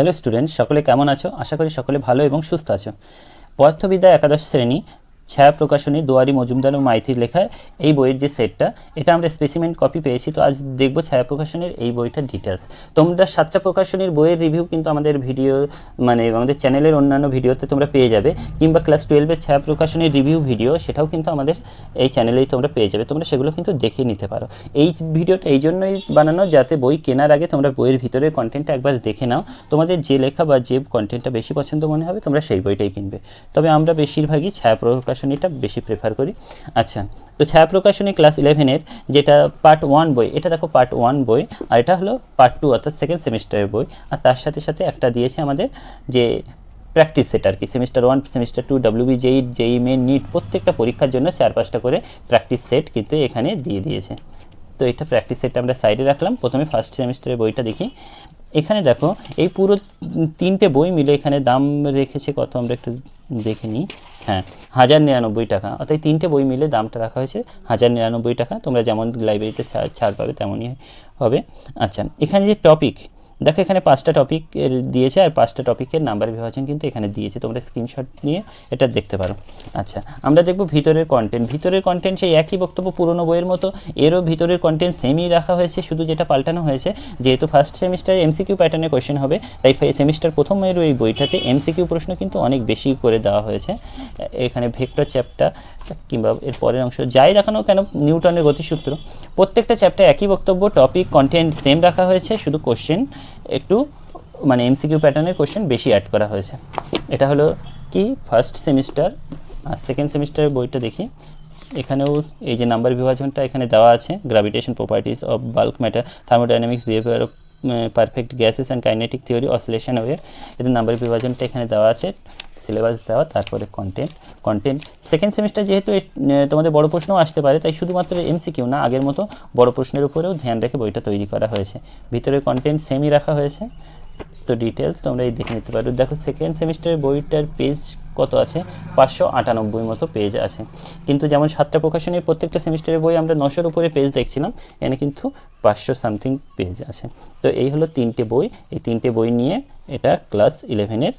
Hello student, সকলে কেমন আছো? আশা করি সকলে ভালো এবং সুস্থ আছো। পদার্থবিদ্যা একাদশ শ্রেণি ছায়া প্রকাশনী, দুয়ারি, মজুমদার ও মাইতির লেখা এই বইয়ের যে সেটটা, এটা আমরা স্পেসিমেন্ট কপি পেয়েছি। তো আজ দেখব ছায়া প্রকাশনীর এই বইটার ডিটেলস তোমরা সাতটা প্রকাশনীর বইয়ের রিভিউ কিন্তু আমাদের ভিডিও মানে আমাদের চ্যানেলের অন্যান্য ভিডিওতে তোমরা পেয়ে যাবে। কিংবা ক্লাস টুয়েলভের ছায়া প্রকাশনীর রিভিউ ভিডিও সেটাও কিন্তু আমাদের এই চ্যানেলেই তোমরা পেয়ে যাবে। তোমরা সেগুলো কিন্তু দেখে নিতে পারো। এই ভিডিওটা এই জন্যই বানানো যাতে বই কেনার আগে তোমরা বইয়ের ভিতরের কন্টেন্টটা একবার দেখে নাও। তোমাদের যে লেখা বা যে কন্টেন্টটা বেশি পছন্দ মনে হবে, তোমরা সেই বইটাই কিনবে। তবে আমরা বেশিরভাগই ছায়া প্রকাশনীটা বেশি প্রেফার করি। আচ্ছা তো ছায়া প্রকাশনী ক্লাস ইলেভেনের যেটা পার্ট ওয়ান বই, এটা দেখো পার্ট ওয়ান বই, আর এটা হলো পার্ট টু অর্থাৎ সেকেন্ড সেমিস্টারের বই। আর তার সাথে সাথে একটা দিয়েছে আমাদের যে প্র্যাকটিস সেট আর কি semester one semester two WBJEE JEE main NEET প্রত্যেকটা পরীক্ষার জন্য চার পাঁচটা করে প্র্যাকটিস সেট কিন্তু এখানে দিয়ে দিয়েছে। তো এটা প্র্যাকটিস সেটটা আমরা সাইডে রাখলাম, প্রথমে ফার্স্ট সেমিস্টারের বইটা দেখি। এখানে দেখো, এই পুরো তিনটে বই মিলে এখানে দাম রেখেছে কত, আমরা একটু দেখে নিই। হ্যাঁ হাজার নিরানব্বই টাকা। অর্থাৎ তিনটে বই মিলে দামটা রাখা হয়েছে হাজার নিরানব্বই টাকা। তোমরা যেমন লাইব্রেরিতে ছাড় পাবে তেমনই হবে। আচ্ছা এখানে যে টপিক দেখো, এখানে পাঁচটা টপিক দিয়েছে আর পাঁচটা টপিকের নাম্বার বিভাজন কিন্তু এখানে দিয়েছে। তোমরা স্ক্রিনশট নিয়ে এটা দেখতে পারো। আচ্ছা আমরা দেখব ভিতরের কন্টেন্ট ভিতরের কন্টেন্ট সেই একই বক্তব্য পুরনো বইয়ের মতো। এরও ভিতরের কন্টেন্ট সেমই রাখা হয়েছে, শুধু যেটা পাল্টানো হয়েছে। যেহেতু ফার্স্ট সেমিস্টারে এমসিকিউ প্যাটার্নের কোয়েশ্চেন হবে, তাই সেমিস্টার প্রথমের ওই বইটাতে এমসিকিউ প্রশ্ন কিন্তু অনেক বেশি করে দেওয়া হয়েছে। এখানে ভেক্টর চ্যাপ্টার কিংবা এর পরের অংশ যাই দেখানো কেন নিউটনের গতিসূত্র। প্রত্যেকটা চ্যাপ্টার একই বক্তব্য টপিক কন্টেন্ট সেম রাখা হয়েছে, শুধু কোশ্চেন একটু মানে এমসিকিউ প্যাটার্নের কোশ্চেন বেশি অ্যাড করা হয়েছে। এটা হলো কি? ফার্স্ট সেমিস্টার আর সেকেন্ড সেমিস্টারের বইটা দেখি। এখানেও এই যে নাম্বার বিভাজনটা এখানে দেওয়া আছে। Gravitation properties of bulk matter thermodynamics behaviour of perfect gases and kinetic theory oscillation wave এদের নাম্বার বিভাজনটা এখানে দেওয়া আছে সিলেবাস দেওয়া, তারপরে কন্টেন্ট কন্টেন্ট সেকেন্ড সেমিস্টার যেহেতু তোমাদের বড় প্রশ্নও আসতে পারে, তাই শুধুমাত্র এমসিকিউ না, আগের মতো বড় প্রশ্নের উপরেও ধ্যান রেখে বইটা তৈরি করা হয়েছে। ভিতরে কন্টেন্ট সেমই রাখা হয়েছে। ডিটেলস তোমরা এই দেখে নিতে পারো দেখো সেকেন্ড সেমিস্টারের বইটার পেজ কত আছে? পাঁচশো আটানব্বই মতো পেজ আছে। কিন্তু যেমন সাতটা প্রকাশনের প্রত্যেকটা সেমিস্টারের বই আমরা নশোর উপরে পেজ দেখছিলাম এনে কিন্তু পাঁচশো সামথিং পেজ আছে। তো এই হলো তিনটে বই। এই তিনটে বই নিয়ে এটা ক্লাস ইলেভেনের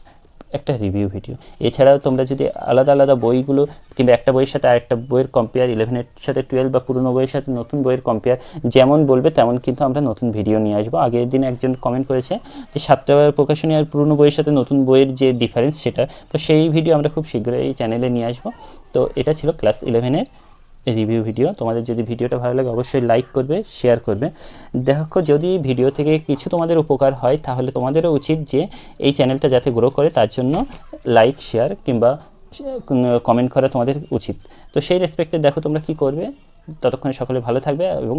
একটা রিভিউ ভিডিও এছাড়াও তোমরা যদি আলাদা আলাদা বইগুলো, কিংবা একটা বইয়ের সাথে আরেকটা বইয়ের কম্পেয়ার ইলেভেনের সাথে টুয়েলভ বা পুরনো বইয়ের সাথে নতুন বইয়ের কম্পেয়ার যেমন বলবে তেমন কিন্তু আমরা নতুন ভিডিও নিয়ে আসব। আগের দিন একজন কমেন্ট করেছে যে সাতটা প্রকাশনী আর পুরনো বইয়ের সাথে নতুন বইয়ের যে ডিফারেন্স সেটা, তো সেই ভিডিও আমরা খুব শীঘ্রই এই চ্যানেলে নিয়ে আসব। তো এটা ছিল ক্লাস ইলেভেনের রিভিউ ভিডিও তোমাদের যদি ভিডিওটা ভালো লাগে, অবশ্যই লাইক করবে শেয়ার করবে। দেখো, যদি ভিডিও থেকে কিছু তোমাদের উপকার হয়, তাহলে তোমাদেরও উচিত যে এই চ্যানেলটা যাতে গ্রো করে, তার জন্য লাইক শেয়ার কিংবা কমেন্ট করা তোমাদের উচিত। তো সেই রেসপেক্টে দেখো তোমরা কি করবে। ততক্ষণে সকলে ভালো থাকবে এবং